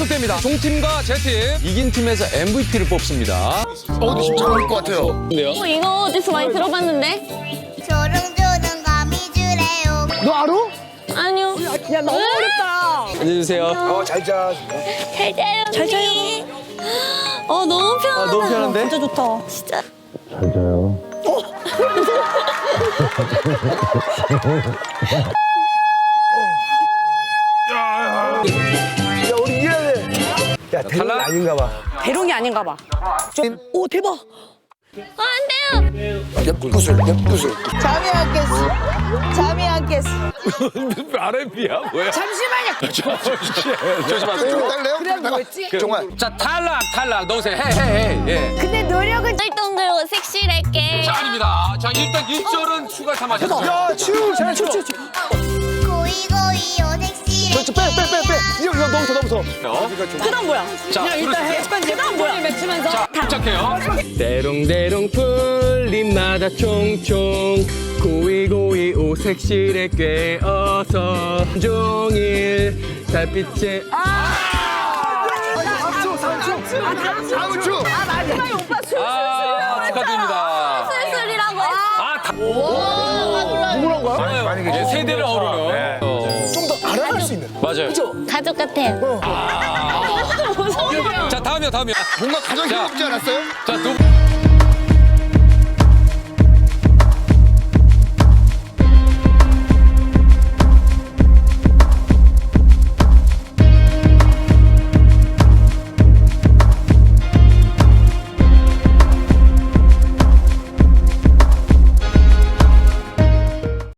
계속됩니다. 종팀과 제팀 이긴 팀에서 MVP를 뽑습니다. 어, 근데 지금 잘할 것 같아요. 어, 이거 어디서 많이 들어봤는데? 조롱조롱 감이 주래요. 너 알아? 아니요. 야 너무 어렵다. 앉아주세요. 어, 잘 자. 잘 자요. 잘 자요. 어, 너무 편하다. 너무 편한데? 진짜 좋다. 진짜. 야, 탈락? 아닌가 봐. 대롱이 아닌가 봐. 오 대박. 어, 안 돼요. 옆구슬, 옆구슬. 잠이 안 깼어. 잠이 안 깼어. RMB야 뭐야? 잠시만요. 조심하세요. 좀? 그래 뭐였지? 정말. 자 탈락 탈락 넣으세요. 해 해 해 예. 근데 노력은 덜동들고 섹시할게. 자 아닙니다. 자 일단 1절은 추가 참하셨습니다. 야, 치우, 잘 쳐. 고이고 더. 그다음 뭐야? 자 그냥 일단 해. 그다음 뭐야? 맺히면서. 자 시작해요. 대롱대롱 풀림마다 총총 고이고이 오색실에 꿰어서 종일 달빛에 삼초, 삼초. 다음 주. 아 마지막에 오빠 술. 아 축하드립니다. 술술이라고 했어. 아 다. 누구란 거야? 만약에 예, 세대를 아우르는. 맞아요. 가족 같아요. 자 다음이요 다음이요. 뭔가 가장 자. 힘들지 않았어요? 자 두.